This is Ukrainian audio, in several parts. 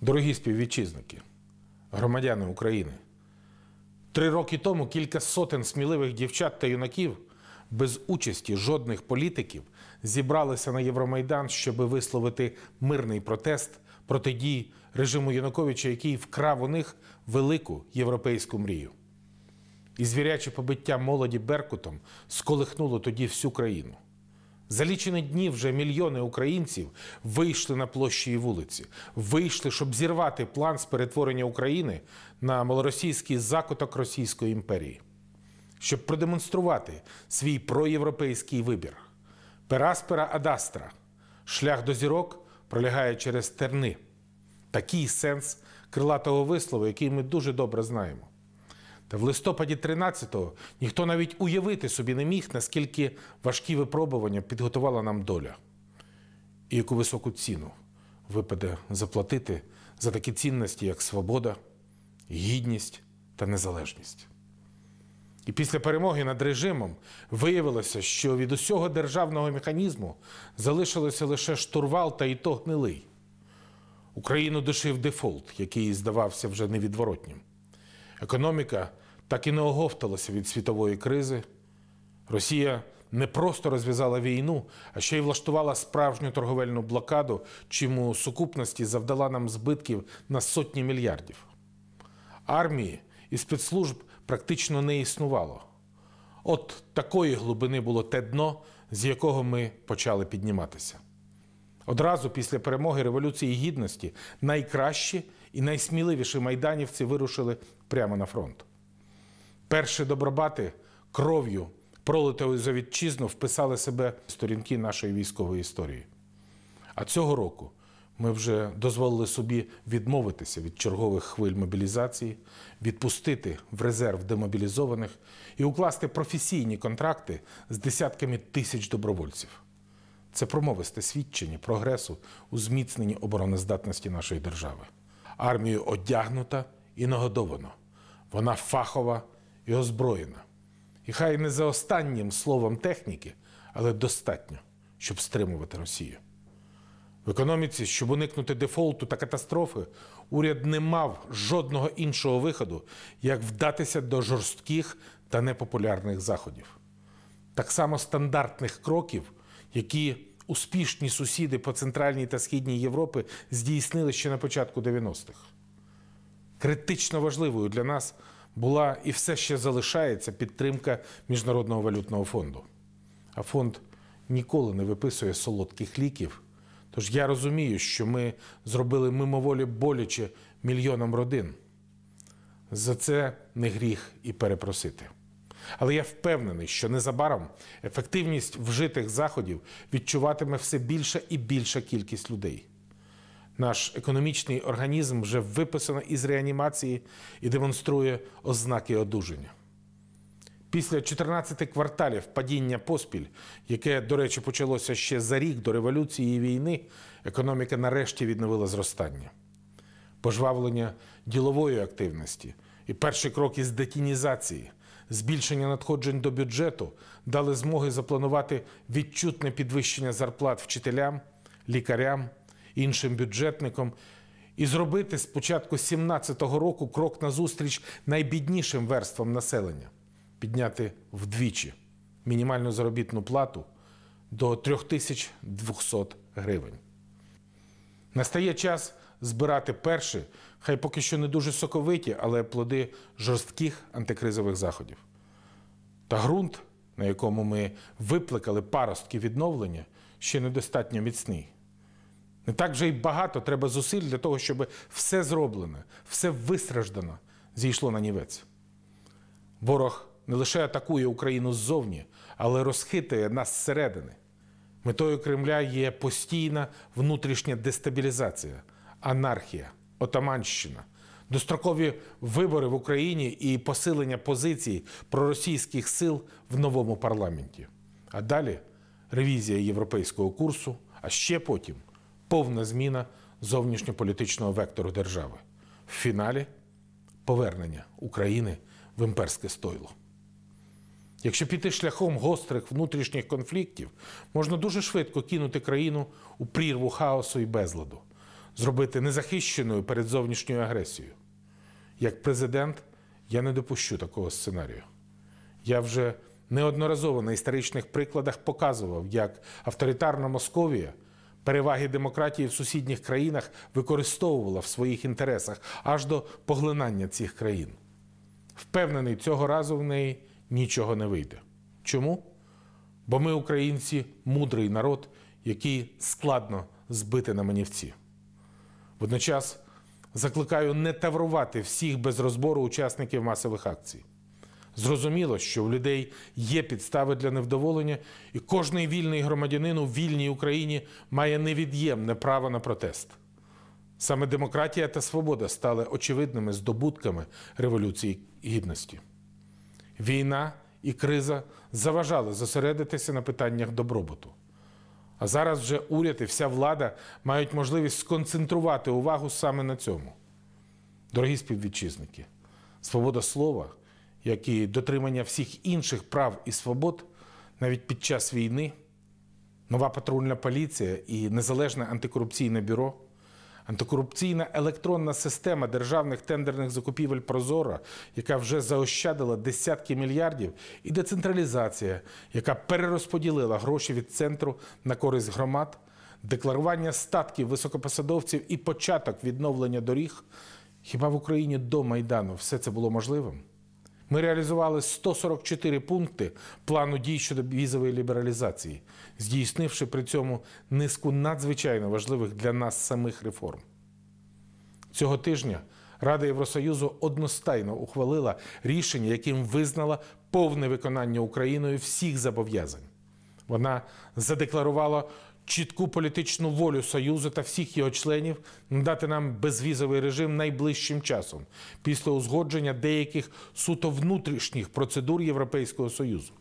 Дорогі співвітчизники, громадяни України, три роки тому кілька сотень сміливих дівчат та юнаків без участі жодних політиків зібралися на Євромайдан, щоб висловити мирний протест проти дій режиму Януковича, який вкрав у них велику європейську мрію. І звіряче побиття молоді Беркутом сколихнуло тоді всю країну. За лічені дні вже мільйони українців вийшли на площі і вулиці, вийшли, щоб зірвати план з перетворення України на малоросійський закуток Російської імперії, щоб продемонструвати свій проєвропейський вибір. Пераспера Адастра, шлях до зірок пролягає через терни. Такий сенс крилатого вислову, який ми дуже добре знаємо. Та в листопаді 13-го ніхто навіть уявити собі не міг, наскільки важкі випробування підготувала нам доля, і яку високу ціну випаде заплатити за такі цінності, як свобода, гідність та незалежність. І після перемоги над режимом виявилося, що від усього державного механізму залишилося лише штурвал та і то гнилий. Україну душив дефолт, який здавався вже невідворотнім. Економіка так і не оговталася від світової кризи. Росія не просто розв'язала війну, а ще й влаштувала справжню торговельну блокаду, чим у сукупності завдала нам збитків на сотні мільярдів. Армії і спецслужб практично не існувало. От такої глибини було те дно, з якого ми почали підніматися. Одразу після перемоги Революції Гідності найкращі і найсміливіші майданівці вирушили прямо на фронт. Перші добробати кров'ю, пролитою за вітчизну, вписали себе в сторінки нашої військової історії. А цього року ми вже дозволили собі відмовитися від чергових хвиль мобілізації, відпустити в резерв демобілізованих і укласти професійні контракти з десятками тисяч добровольців. Це промовисте свідчення прогресу у зміцненні обороноздатності нашої держави. Армію одягнута і нагодовано. Вона фахова і озброєна. І хай не за останнім словом техніки, але достатньо, щоб стримувати Росію. В економіці, щоб уникнути дефолту та катастрофи, уряд не мав жодного іншого виходу, як вдатися до жорстких та непопулярних заходів. Так само стандартних кроків, які успішні сусіди по Центральній та Східній Європі здійснили ще на початку 90-х. Критично важливою для нас була і все ще залишається підтримка Міжнародного валютного фонду. А фонд ніколи не виписує солодких ліків. Тож я розумію, що ми зробили мимоволі боляче мільйонам родин. За це не гріх і перепросити. Але я впевнений, що незабаром ефективність вжитих заходів відчуватиме все більша і більша кількість людей. Наш економічний організм вже виписано із реанімації і демонструє ознаки одужання. Після 14 кварталів падіння поспіль, яке, до речі, почалося ще за рік до революції і війни, економіка нарешті відновила зростання. Пожвавлення ділової активності і перші кроки з детінізації, збільшення надходжень до бюджету дали змоги запланувати відчутне підвищення зарплат вчителям, лікарям, іншим бюджетникам і зробити з початку 2017 року крок назустріч найбіднішим верствам населення підняти вдвічі мінімальну заробітну плату до 3200 гривень. Настає час збирати перші, хай поки що не дуже соковиті, але плоди жорстких антикризових заходів. Та ґрунт, на якому ми випликали паростки відновлення, ще недостатньо міцний. Не так вже й багато треба зусиль для того, щоб все зроблене, все вистраждано зійшло на нівець. Ворог не лише атакує Україну ззовні, але розхитує нас зсередини. Метою Кремля є постійна внутрішня дестабілізація, анархія, отаманщина, дострокові вибори в Україні і посилення позицій проросійських сил в новому парламенті. А далі ревізія європейського курсу, а ще потім повна зміна зовнішньополітичного вектору держави. В фіналі повернення України в імперське стойло. Якщо піти шляхом гострих внутрішніх конфліктів, можна дуже швидко кинути країну у прірву хаосу і безладу. Зробити незахищеною перед зовнішньою агресією. Як президент я не допущу такого сценарію. Я вже неодноразово на історичних прикладах показував, як авторитарна Московія переваги демократії в сусідніх країнах використовувала в своїх інтересах аж до поглинання цих країн. Впевнений, цього разу в неї нічого не вийде. Чому? Бо ми, українці, мудрий народ, який складно збити на манівці. Водночас закликаю не таврувати всіх без розбору учасників масових акцій. Зрозуміло, що у людей є підстави для невдоволення, і кожний вільний громадянин у вільній Україні має невід'ємне право на протест. Саме демократія та свобода стали очевидними здобутками Революції Гідності. Війна і криза заважали зосередитися на питаннях добробуту. А зараз вже уряд і вся влада мають можливість сконцентрувати увагу саме на цьому. Дорогі співвітчизники, свобода слова, як і дотримання всіх інших прав і свобод навіть під час війни, нова патрульна поліція і незалежне антикорупційне бюро, антикорупційна електронна система державних тендерних закупівель Прозора, яка вже заощадила десятки мільярдів, і децентралізація, яка перерозподілила гроші від центру на користь громад, декларування статків високопосадовців і початок відновлення доріг. Хіба в Україні до Майдану все це було можливим? Ми реалізували 144 пункти плану дій щодо візової лібералізації, здійснивши при цьому низку надзвичайно важливих для нас самих реформ. Цього тижня Рада Євросоюзу одностайно ухвалила рішення, яким визнала повне виконання Україною всіх зобов'язань. Вона задекларувала чітку політичну волю Союзу та всіх його членів надати нам безвізовий режим найближчим часом після узгодження деяких суто внутрішніх процедур Європейського Союзу.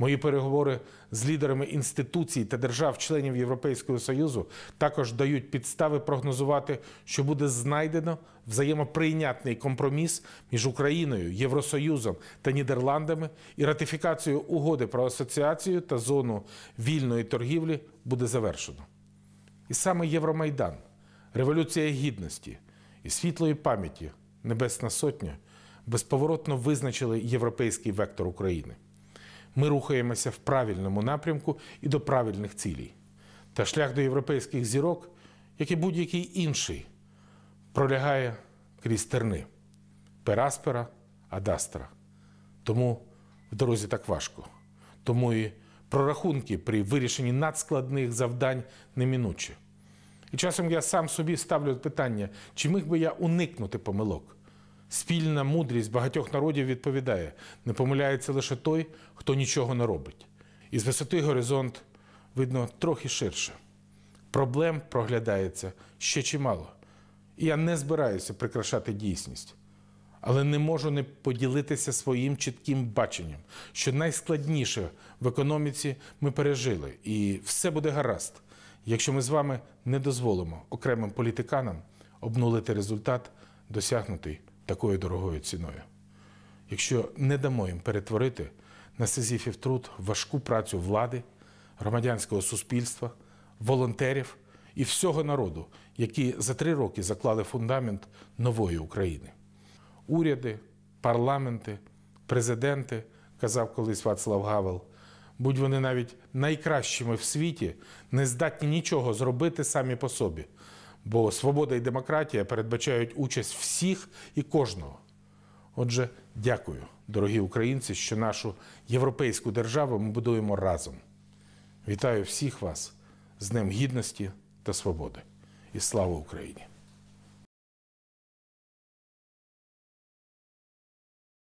Мої переговори з лідерами інституцій та держав-членів Європейського Союзу також дають підстави прогнозувати, що буде знайдено взаємоприйнятний компроміс між Україною, Євросоюзом та Нідерландами, і ратифікацію угоди про асоціацію та зону вільної торгівлі буде завершено. І саме Євромайдан, Революція Гідності і світлої пам'яті Небесна Сотня безповоротно визначили європейський вектор України. Ми рухаємося в правильному напрямку і до правильних цілей. Та шлях до європейських зірок, як і будь-який інший, пролягає крізь терни Пераспера, Адастра. Тому в дорозі так важко. Тому і прорахунки при вирішенні надскладних завдань неминучі. І часом я сам собі ставлю питання, чи міг би я уникнути помилок. Спільна мудрість багатьох народів відповідає: не помиляється лише той, хто нічого не робить. І з висоти горизонт видно трохи ширше. Проблем проглядається ще чимало. І я не збираюся прикрашати дійсність, але не можу не поділитися своїм чітким баченням, що найскладніше в економіці ми пережили, і все буде гаразд, якщо ми з вами не дозволимо окремим політиканам обнулити результат, досягнутий такою дорогою ціною. Якщо не дамо їм перетворити на Сизіфів труд важку працю влади, громадянського суспільства, волонтерів і всього народу, які за три роки заклали фундамент нової України. Уряди, парламенти, президенти, казав колись Вацлав Гавел, будь вони навіть найкращими в світі, не здатні нічого зробити самі по собі. Бо свобода і демократія передбачають участь всіх і кожного. Отже, дякую, дорогі українці, що нашу європейську державу ми будуємо разом. Вітаю всіх вас з Днем Гідності та Свободи. І слава Україні!